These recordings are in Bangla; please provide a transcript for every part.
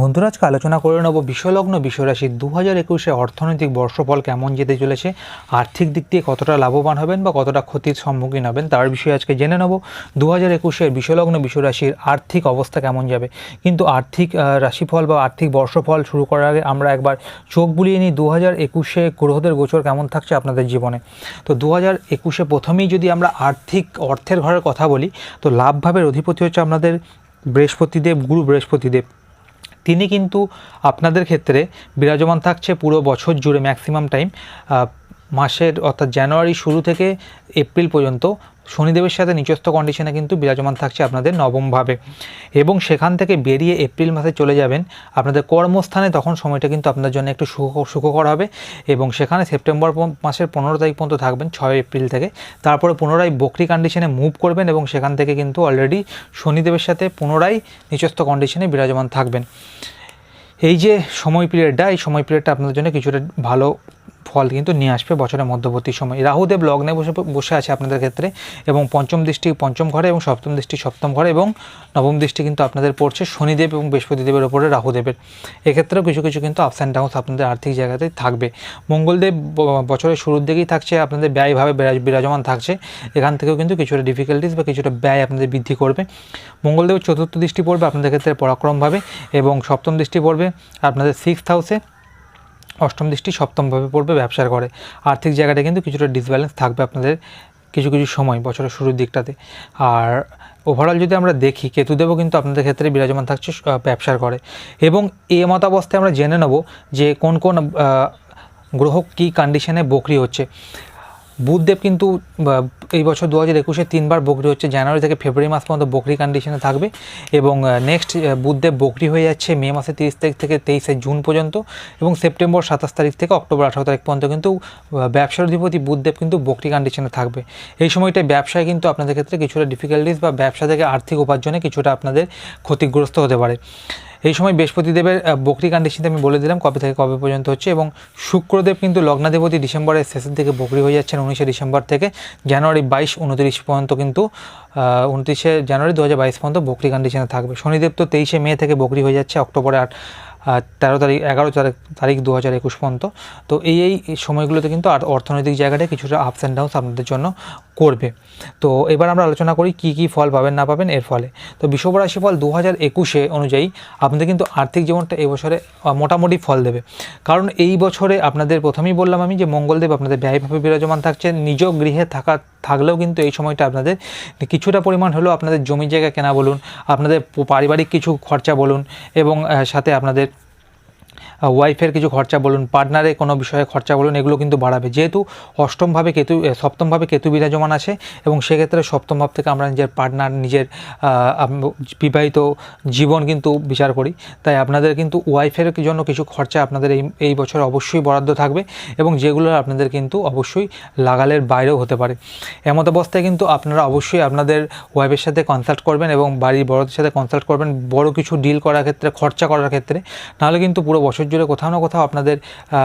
বন্ধুরা, আজকে আলোচনা করে নেব বিশ্বলগ্ন বিশ্বরাশি দু হাজার একুশে অর্থনৈতিক বর্ষফল কেমন যেতে চলেছে, আর্থিক দিক দিয়ে কতটা লাভবান হবেন বা কতটা ক্ষতির সম্মুখীন হবেন তার বিষয়ে আজকে জেনে নেব। দু হাজার একুশের বিশ্বলগ্ন বিশ্বরাশির আর্থিক অবস্থা কেমন যাবে? কিন্তু আর্থিক রাশিফল বা আর্থিক বর্ষফল শুরু করার আগে আমরা একবার চোখ বুলিয়ে নিই দু হাজার একুশে গ্রহদের গোচর কেমন থাকছে আপনাদের জীবনে? তো দু হাজার একুশে প্রথমেই যদি আমরা আর্থিক অর্থের ঘরের কথা বলি, তো লাভভাবের অধিপতি হচ্ছে আপনাদের বৃহস্পতিদেব, গুরু বৃহস্পতিদেব। তিনি কিন্তু আপনাদের ক্ষেত্রে বিরাজমান থাকছে পুরো বছর জুড়ে ম্যাক্সিমাম টাইম মাসের অর্থাৎ জানুয়ারি শুরু থেকে এপ্রিল পর্যন্ত শনিদেবের সাথে নিচস্থ কন্ডিশনে কিন্তু বিরাজমান থাকছে আপনাদের নবমভাবে। এবং সেখান থেকে বেরিয়ে এপ্রিল মাসে চলে যাবেন। আপনাদের কর্মস্থানে তখন সময়টা কিন্তু আপনাদের জন্য একটু সুখ, সুখকর হবে। এবং সেখানে সেপ্টেম্বর মাসের পনেরো তারিখ পর্যন্ত থাকবেন, ছয় এপ্রিল থেকে। তারপরে পুনরায় বকরি কন্ডিশনে মুভ করবেন এবং সেখান থেকে কিন্তু অলরেডি শনিদেবের সাথে পুনরায় নিচস্থ কন্ডিশনে বিরাজমান থাকবেন। এই যে সময় পিরিয়ডটা এই সময় পিরিয়ডটা আপনাদের জন্য কিছুটা ভালো ফল কিন্তু নিয়ে আসবে বছরের মধ্যবর্তী সময়। রাহুদেব লগ্নে বসে বসে আছে আপনাদের ক্ষেত্রে এবং পঞ্চম দৃষ্টি পঞ্চম ঘরে এবং সপ্তম দৃষ্টি সপ্তম ঘরে এবং নবম দৃষ্টি কিন্তু আপনাদের পড়ছে শনিদেব এবং বৃহস্পতিদেবের ওপরে রাহুদেবের। এক্ষেত্রেও কিছু কিছু কিন্তু আপস অ্যান্ড ডাউনস আপনাদের আর্থিক জায়গাতে থাকবে। মঙ্গলদেব বছরের শুরুর দিকেই থাকছে, আপনাদের ব্যয়ভাবে বিরাজ- বিরাজমান থাকছে। এখান থেকেও কিন্তু কিছুটা ডিফিকাল্টিস বা কিছুটা ব্যয় আপনাদের বৃদ্ধি করবে। মঙ্গলদেব চতুর্থ দৃষ্টি পড়বে আপনাদের ক্ষেত্রে পরাক্রমভাবে এবং সপ্তম দৃষ্টি পড়বে আপনাদের সিক্সথ হাউসে অষ্টম দৃষ্টি সপ্তমভাবে পড়বে, ব্যবসার করে আর্থিক জায়গাটা কিন্তু কিছুটা ডিসব্যালেন্স থাকবে আপনাদের কিছু কিছু সময় বছরের শুরুর দিকটাতে। আর ওভারঅল যদি আমরা দেখি, কেতুদেবও কিন্তু আপনাদের ক্ষেত্রে বিরাজমান থাকছে ব্যবসার করে এবং এ মতাবস্থায় আমরা জেনে নেব যে কোন কোন গ্রহ কী কন্ডিশনে বকরি হচ্ছে। বুধদেব কিন্তু এই বছর দু হাজার একুশে তিনবার বকরি হচ্ছে। জানুয়ারি থেকে ফেব্রুয়ারি মাস পর্যন্ত বকরি কন্ডিশনে থাকবে এবং নেক্সট বুধদেব বকরি হয়ে যাচ্ছে মে মাসের তিরিশ তারিখ থেকে তেইশে জুন পর্যন্ত এবং সেপ্টেম্বর সাতাশ তারিখ থেকে অক্টোবর আঠারো তারিখ পর্যন্ত কিন্তু ব্যবসার অধিপতি বুধদেব কিন্তু বকরি কন্ডিশনে থাকবে। এই সময়টায় ব্যবসায় কিন্তু আপনাদের ক্ষেত্রে কিছুটা ডিফিকাল্টিস বা ব্যবসা থেকে আর্থিক উপার্জনে কিছুটা আপনাদের ক্ষতিগ্রস্ত হতে পারে। এই সময় বৃহস্পতিদেবের আহ, বকরি কন্ডিশনতে আমি বলে দিলাম কবে থেকে কবে পর্যন্ত হচ্ছে এবং শুক্রদেব কিন্তু লগ্নাধিপতি ডিসেম্বরের শেষের দিকে বকরি হয়ে যাচ্ছেন উনিশে ডিসেম্বর থেকে জানুয়ারি বাইশ উনত্রিশ পর্যন্ত কিন্তু উনত্রিশে জানুয়ারি দু হাজার বাইশ পর্যন্ত বকরি কন্ডিশনে থাকবে। শনিদেব তো তেইশে মে থেকে বকরি হয়ে যাচ্ছে অক্টোবরে আট তেরো তারিখ, এগারো তারিখ দু হাজার একুশ পর্যন্ত। তো এই এই সময়গুলোতে কিন্তু আর অর্থনৈতিক জায়গাটায় কিছুটা আপস অ্যান্ড ডাউনস আপনাদের জন্য করবে। তো এবার আমরা আলোচনা করি কি কি ফল পাবেন, না পাবেন এর ফলে। তো বিষুব রাশি ফল দু হাজার একুশে অনুযায়ী আপনাদের কিন্তু আর্থিক জীবনটা এবছরে মোটামুটি ফল দেবে। কারণ এই বছরে আপনাদের প্রথমেই বললাম আমি যে মঙ্গলদেব আপনাদের ব্যয়ভাবে বিরাজমান থাকছে। নিজ গৃহে থাকা, থাকলেও কিন্তু এই সময়টা আপনাদের কিছুটা পরিমাণ হলেও আপনাদের জমি জায়গা কেনা বলুন, আপনাদের পারিবারিক কিছু খরচা বলুন এবং সাথে আপনাদের ওয়াইফের কিছু খরচা বলুন পার্টনারে কোনো বিষয়ে খরচা বলুন, এগুলো কিন্তু বাড়াবে। যেহেতু অষ্টমভাবে কেতু সপ্তমভাবে কেতু বিরাজমান আছে এবং সেক্ষেত্রে সপ্তম ভাব থেকে আমরা নিজের পার্টনার নিজের বিবাহিত জীবন কিন্তু বিচার করি। তাই আপনাদের কিন্তু ওয়াইফের জন্য কিছু খরচা আপনাদের এই এই বছর অবশ্যই বরাদ্দ থাকবে এবং যেগুলো আপনাদের কিন্তু অবশ্যই লাগালের বাইরেও হতে পারে। এমত অবস্থায় কিন্তু আপনারা অবশ্যই আপনাদের ওয়াইফের সাথে কনসাল্ট করবেন এবং বাড়ির বড়দের সাথে কনসাল্ট করবেন। বড় কিছু ডিল করার ক্ষেত্রে, খরচা করার ক্ষেত্রে। নাহলে কিন্তু পুরো বছর জুড়ে কোথাও না কোথাও আপনাদের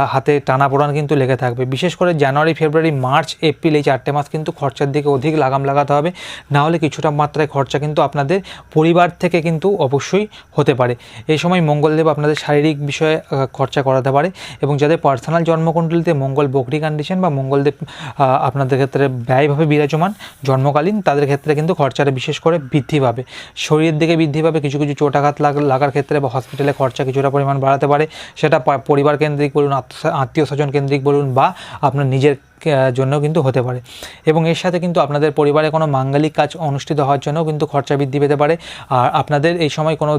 হাতে টানা পোড়ান কিন্তু লেগে থাকবে। বিশেষ করে জানুয়ারি, ফেব্রুয়ারি, মার্চ, এপ্রিল এই চারটে মাস কিন্তু খরচার দিকে অধিক লাগাম লাগাতে হবে। না হলে কিছুটা মাত্রায় খরচা কিন্তু আপনাদের পরিবার থেকে কিন্তু অবশ্যই হতে পারে। এই সময় মঙ্গলদেব আপনাদের শারীরিক বিষয়ে খরচা করাতে পারে এবং যাদের পার্সোনাল জন্মকুণ্ডলিতে মঙ্গল বকরি কন্ডিশন বা মঙ্গলদেব আপনাদের ক্ষেত্রে ব্যয়ভাবে বিরাজমান জন্মকালীন, তাদের ক্ষেত্রে কিন্তু খরচাটা বিশেষ করে বৃদ্ধি পাবে। শরীরের দিকে বৃদ্ধি পাবে, কিছু কিছু চোটাঘাত লাগ- লাগার ক্ষেত্রে বা হসপিটালে খরচা কিছুটা পরিমাণ বাড়াতে পারে। সেটা পরিবার কেন্দ্রিক বলুন আত্মীয় স্বজন কেন্দ্রিক বলুন বা আপনার নিজের জন্য কিন্তু হতে পারে। এবং এর সাথে কিন্তু আপনাদের পরিবারে কোনো মাঙ্গলিক কাজ অনুষ্ঠিত হওয়ার জন্যও কিন্তু খরচা বৃদ্ধি পেতে পারে। আর আপনাদের এই সময় কোনো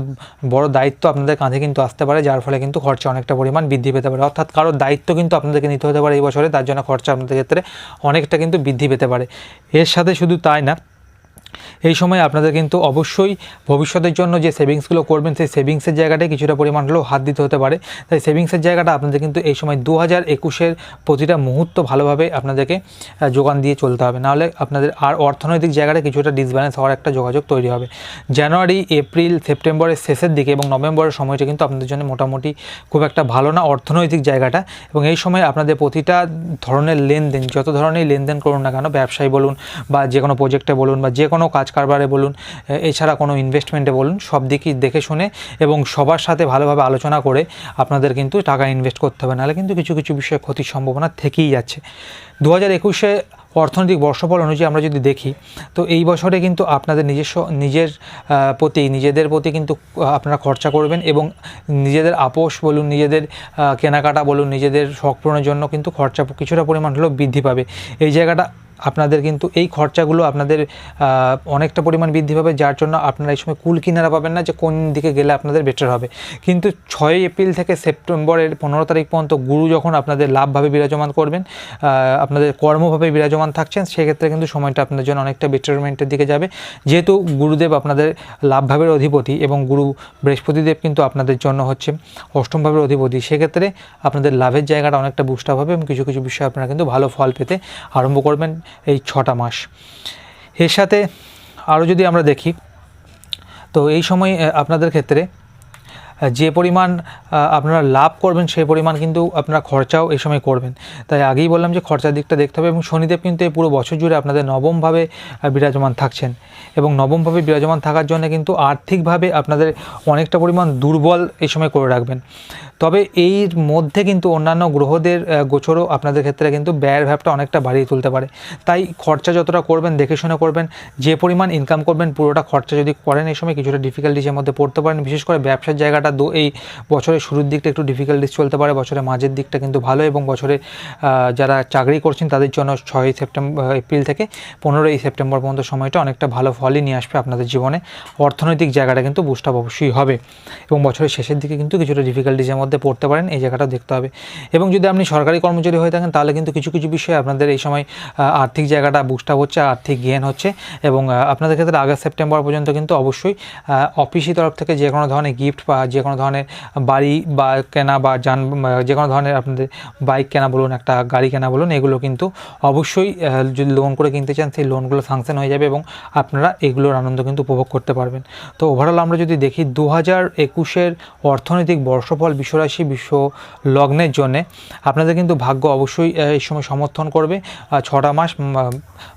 বড় দায়িত্ব আপনাদের কাঁধে কিন্তু আসতে পারে, যার ফলে কিন্তু খরচা অনেকটা পরিমাণ বৃদ্ধি পেতে পারে। অর্থাৎ কারোর দায়িত্ব কিন্তু আপনাদেরকে নিতে হতে পারে এই বছরে, তার জন্য খরচা আপনাদের ক্ষেত্রে অনেকটা কিন্তু বৃদ্ধি পেতে পারে। এর সাথে শুধু তাই না এই সময় আপনাদের কিন্তু অবশ্যই ভবিষ্যতের জন্য যে সেভিংসগুলো করবেন, সেই সেভিংসের জায়গাটায় কিছুটা পরিমাণ হলেও হাত দিতে হতে পারে। তাই সেভিংসের জায়গাটা আপনাদের কিন্তু এই সময় দু হাজার একুশের প্রতিটা মুহূর্ত ভালোভাবে আপনাদেরকে যোগান দিয়ে চলতে হবে। নাহলে আপনাদের আর অর্থনৈতিক জায়গাটা কিছুটা ডিসব্যালেন্স হওয়ার একটা যোগাযোগ তৈরি হবে। জানুয়ারি, এপ্রিল, সেপ্টেম্বরের শেষের দিকে এবং নভেম্বরের সময়টা কিন্তু আপনাদের জন্য মোটামুটি খুব একটা ভালো না অর্থনৈতিক জায়গাটা। এবং এই সময় আপনাদের প্রতিটা ধরনের লেনদেন, যত ধরনের লেনদেন করুন না কেন, ব্যবসায়ী বলুন বা যে কোনো প্রজেক্টে বলুন বা যে কোনো কোনো কাজ কারবারে বলুন এছাড়া কোনো ইনভেস্টমেন্টে বলুন, সব দিকই দেখে শুনে এবং সবার সাথে ভালোভাবে আলোচনা করে আপনাদের কিন্তু টাকা ইনভেস্ট করতে হবে। নাহলে কিন্তু কিছু কিছু বিষয়ে ক্ষতির সম্ভাবনা থেকেই যাচ্ছে। দু হাজার একুশে অর্থনৈতিক বর্ষফল অনুযায়ী আমরা যদি দেখি, তো এই বছরে কিন্তু আপনাদের নিজস্ব, নিজের প্রতি, নিজেদের প্রতি কিন্তু আপনারা খরচা করবেন এবং নিজেদের আপোষ বলুন, নিজেদের কেনাকাটা বলুন, নিজেদের শখ পূরণের জন্য কিন্তু খরচা কিছুটা পরিমাণ হলেও বৃদ্ধি পাবে। এই জায়গাটা আপনাদের কিন্তু এই খরচাগুলো আপনাদের অনেকটা পরিমাণ বৃদ্ধি পাবে, যার জন্য আপনারা এই সময় কুল কিনারা পাবেন না যে কোন দিকে গেলে আপনাদের বেটার হবে। কিন্তু ছয়ই এপ্রিল থেকে সেপ্টেম্বরের পনেরো তারিখ পর্যন্ত গুরু যখন আপনাদের লাভভাবে বিরাজমান করবেন আপনাদের কর্মভাবে বিরাজমান থাকছেন, সেক্ষেত্রে কিন্তু সময়টা আপনাদের জন্য অনেকটা বেটারমেন্টের দিকে যাবে। যেহেতু গুরুদেব আপনাদের লাভভাবের অধিপতি এবং গুরু বৃহস্পতিদেব কিন্তু আপনাদের জন্য হচ্ছে অষ্টম ভাবের অধিপতি, সেক্ষেত্রে আপনাদের লাভের জায়গাটা অনেকটা বুস্টআপ হবে এবং কিছু কিছু বিষয়ে আপনারা কিন্তু ভালো ফল পেতে আরম্ভ করবেন। এই ছটা মাস। এর সাথে আরও যদি আমরা দেখি, তো এই সময় আপনাদের ক্ষেত্রে যে পরিমাণ আপনারা লাভ করবেন, সেই পরিমাণ কিন্তু আপনারা খরচাও এই সময় করবেন। তাই আগেই বললাম যে খরচার দিকটা দেখতে হবে এবং শনিদেব কিন্তু এই পুরো বছর জুড়ে আপনাদের নবমভাবে বিরাজমান থাকছেন। এবং নবমভাবে বিরাজমান থাকার জন্য কিন্তু আর্থিকভাবে আপনাদের অনেকটা পরিমাণ দুর্বল এই সময় করে রাখবেন। তবে এর মধ্যে কিন্তু অন্যান্য গ্রহদের আহ, গোচরও আপনাদের ক্ষেত্রে কিন্তু ব্যয়ের ভাবটা অনেকটা বাড়িয়ে তুলতে পারে। তাই খরচা যতটা করবেন দেখে শুনে করবেন যে পরিমাণ ইনকাম করবেন পুরোটা খরচা যদি করেন এই সময় কিছুটা ডিফিকাল্টিসের মধ্যে পড়তে পারেন। বিশেষ করে ব্যবসার জায়গাটা দো এই বছরের শুরুর দিকটা একটু ডিফিকাল্টিস চলতে পারে। বছরের মাঝের দিকটা কিন্তু ভালো এবং বছরে যারা চাকরি করছেন তাদের জন্য ছয়ই সেপ্টেম্বর এপ্রিল থেকে পনেরোই সেপ্টেম্বর পর্যন্ত সময়টা অনেকটা ভালো ফলই নিয়ে আসবে আপনাদের জীবনে। অর্থনৈতিক জায়গাটা কিন্তু বুস্টআপ অবশ্যই হবে এবং বছরের শেষের দিকে কিন্তু কিছুটা ডিফিকাল্টিসের মধ্যে পড়তে পারেন, এই জায়গাটা দেখতে হবে। এবং যদি আপনি সরকারি কর্মচারী হয়ে থাকেন, তাহলে কিন্তু কিছু কিছু বিষয়ে আপনাদের এই সময় আর্থিক জায়গাটা বুস্ট আপ হচ্ছে, আর্থিক গেন হচ্ছে এবং আপনাদের ক্ষেত্রে আগস্ট সেপ্টেম্বর পর্যন্ত কিন্তু অবশ্যই অফিসি তরফ থেকে যে কোনো ধরনের গিফট বা যে কোনো ধরনের বাড়ি বা কেনা বা যান যে কোনো ধরনের আপনাদের বাইক কেনা বলুন, একটা গাড়ি কেনা বলুন, এগুলো কিন্তু অবশ্যই যদি লোন করে কিনতে চান, সেই লোনগুলো সাংশন হয়ে যাবে এবং আপনারা এগুলোর আনন্দ কিন্তু উপভোগ করতে পারবেন। তো ওভারঅল আমরা যদি দেখি দু হাজার একুশের অর্থনৈতিক বর্ষফল বিশ্বরাশি বিশ্ব লগ্নের জন্যে। আপনাদের কিন্তু ভাগ্য অবশ্যই এই সময় সমর্থন করবে। ছটা মাস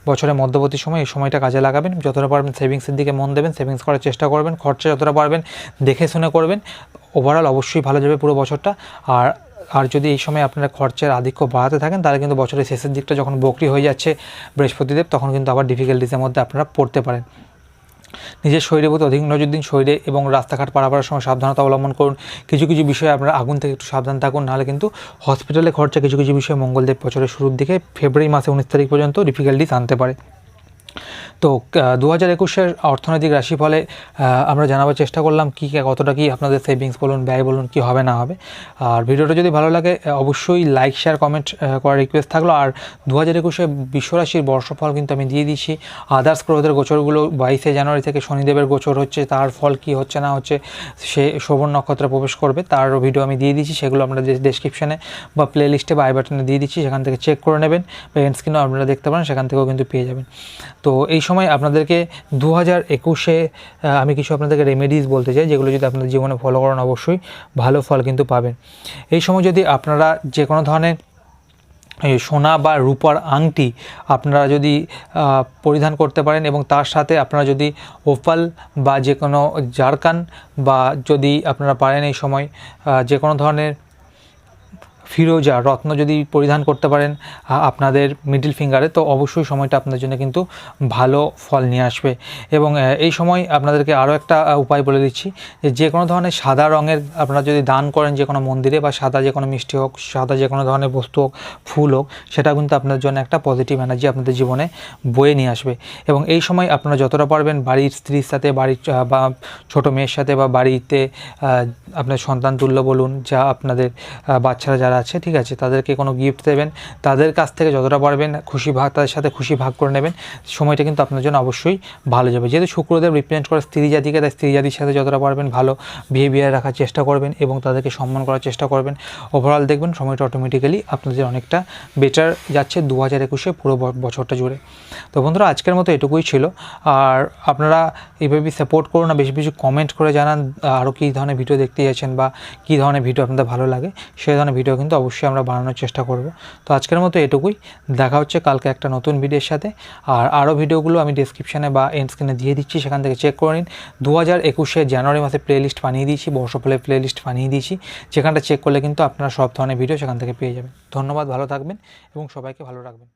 বছরের মধ্যবর্তী সময় এই সময়টা কাজে লাগাবেন। যতটা পারবেন সেভিংসের দিকে মন দেবেন, সেভিংস করার চেষ্টা করবেন, খরচা যতটা পারবেন দেখে শুনে করবেন। ওভারঅল অবশ্যই ভালো যাবে পুরো বছরটা। আর আর যদি এই সময় আপনারা খরচের আধিক্য বাড়াতে থাকেন, তাহলে কিন্তু বছরের শেষের দিকটা যখন বকরি হয়ে যাচ্ছে বৃহস্পতিদেব, তখন কিন্তু আবার ডিফিকাল্টিসের মধ্যে আপনারা পড়তে পারেন। নিজের শরীরের প্রতি অধিক নজর দিন শরীরে এবং রাস্তাঘাট পারাপারের সময় সাবধানতা অবলম্বন করুন। কিছু কিছু বিষয়ে আপনারা আগুন থেকে একটু সাবধান থাকুন, নাহলে কিন্তু হসপিটালে খরচা কিছু কিছু বিষয়ে মঙ্গলদেব বছরের শুরুর দিকে ফেব্রুয়ারি মাসে উনিশ তারিখ পর্যন্ত ডিফিকাল্টিস আনতে পারে। তো দু হাজার একুশের অর্থনৈতিক রাশিফলে আমরা জানাবার চেষ্টা করলাম কী, কতটা কি আপনাদের সেভিংস বলুন, ব্যয় বলুন, কি হবে না হবে। আর ভিডিওটা যদি ভালো লাগে অবশ্যই লাইক শেয়ার কমেন্ট করার রিকোয়েস্ট থাকল। আর দু হাজার একুশে বিশ্বরাশির বর্ষফল কিন্তু আমি দিয়ে দিচ্ছি আদার্স গ্রহদের গোচরগুলো বাইশে জানুয়ারি থেকে শনিদেবের গোচর হচ্ছে, তার ফল কি হচ্ছে, না হচ্ছে, সে শোভন নক্ষত্রে প্রবেশ করবে। তারও ভিডিও আমি দিয়ে দিচ্ছি সেগুলো আমরা ডেসক্রিপশনে বা প্লে লিস্টে বা আই বাটনে দিয়ে দিচ্ছি, সেখান থেকে চেক করে নেবেন। বা এন্ড স্ক্রিনও আপনারা দেখতে পারেন, সেখান থেকেও কিন্তু পেয়ে যাবেন। তো এই সময় আপনাদেরকে দু হাজার একুশে আমি কিছু আপনাদেরকে রেমেডিস বলতে চাই, যেগুলো যদি আপনাদের জীবনে ফলো করেন অবশ্যই ভালো ফল কিন্তু পাবেন। এই সময় যদি আপনারা যে কোনো ধরনের সোনা বা রূপার আংটি আপনারা যদি পরিধান করতে পারেন এবং তার সাথে আপনারা যদি ওপাল বা যে কোনো জারকান বা যদি আপনারা পারেন এই সময় যে কোনো ধরনের ফিরোজা রত্ন যদি পরিধান করতে পারেন আপনাদের মিডিল ফিঙ্গারে তো অবশ্যই সময়টা আপনাদের জন্য কিন্তু ভালো ফল নিয়ে আসবে। এবং এই সময় আপনাদেরকে আরও একটা উপায় বলে দিচ্ছি, যে যে কোনো ধরনের সাদা রঙের আপনারা যদি দান করেন যে কোনো মন্দিরে বা সাদা যে কোনো মিষ্টি হোক, সাদা যে কোনো ধরনের বস্তু হোক, ফুল হোক, সেটা কিন্তু আপনাদের জন্য একটা পজিটিভ এনার্জি আপনাদের জীবনে বয়ে নিয়ে আসবে। এবং এই সময় আপনারা যতটা পারবেন বাড়ির স্ত্রীর সাথে, বাড়ির বা ছোটো মেয়ের সাথে বা বাড়িতে আপনার সন্তান তুল্য বলুন, যা আপনাদের বাচ্চারা যারা আছে, ঠিক আছে? তাদেরকে কোনো গিফট দেবেন, তাদের কাছ থেকে যতটা পারবেন খুশি ভাগ তাদের সাথে খুশি ভাগ করে নেবেন। সময়টা কিন্তু আপনার জন্য অবশ্যই ভালো যাবে। যেহেতু শুক্রদেব রিপ্রেজেন্ট করে স্ত্রী জাতিকে, তাই স্ত্রী জাতির সাথে যতটা পারবেন ভালো বিহেভিয়ার রাখার চেষ্টা করবেন এবং তাদেরকে সম্মান করার চেষ্টা করবেন। ওভারঅল দেখবেন সময়টা অটোমেটিক্যালি আপনাদের অনেকটা বেটার যাচ্ছে দু হাজার একুশে পুরো বছরটা জুড়ে। তো বন্ধুরা, আজকের মতো এটুকুই ছিল। আর আপনারা এইভাবে সাপোর্ট করুন না, বেশি বেশি কমেন্ট করে জানান আরও কী ধরনের ভিডিও দেখতে চাইছেন বা কী ধরনের ভিডিও আপনাদের ভালো লাগে, সেই ধরনের ভিডিও কিন্তু কিন্তু অবশ্যই আমরা বানানোর চেষ্টা করব। তো আজকের মতো এটুকুই। দেখা হচ্ছে কালকে একটা নতুন ভিডিওর সাথে। আর আরও ভিডিওগুলো আমি ডিসক্রিপশানে বা এন্ড স্ক্রিনে দিয়ে দিচ্ছি, সেখান থেকে চেক করে নিন। দু হাজার একুশে জানুয়ারি মাসে প্লেলিস্ট বানিয়ে দিয়েছি বর্ষফলের প্লেলিস্ট বানিয়ে দিয়েছি। যেখানটা চেক করলে কিন্তু আপনারা সব ধরনের ভিডিও সেখান থেকে পেয়ে যাবেন। ধন্যবাদ, ভালো থাকবেন এবং সবাইকে ভালো রাখবেন।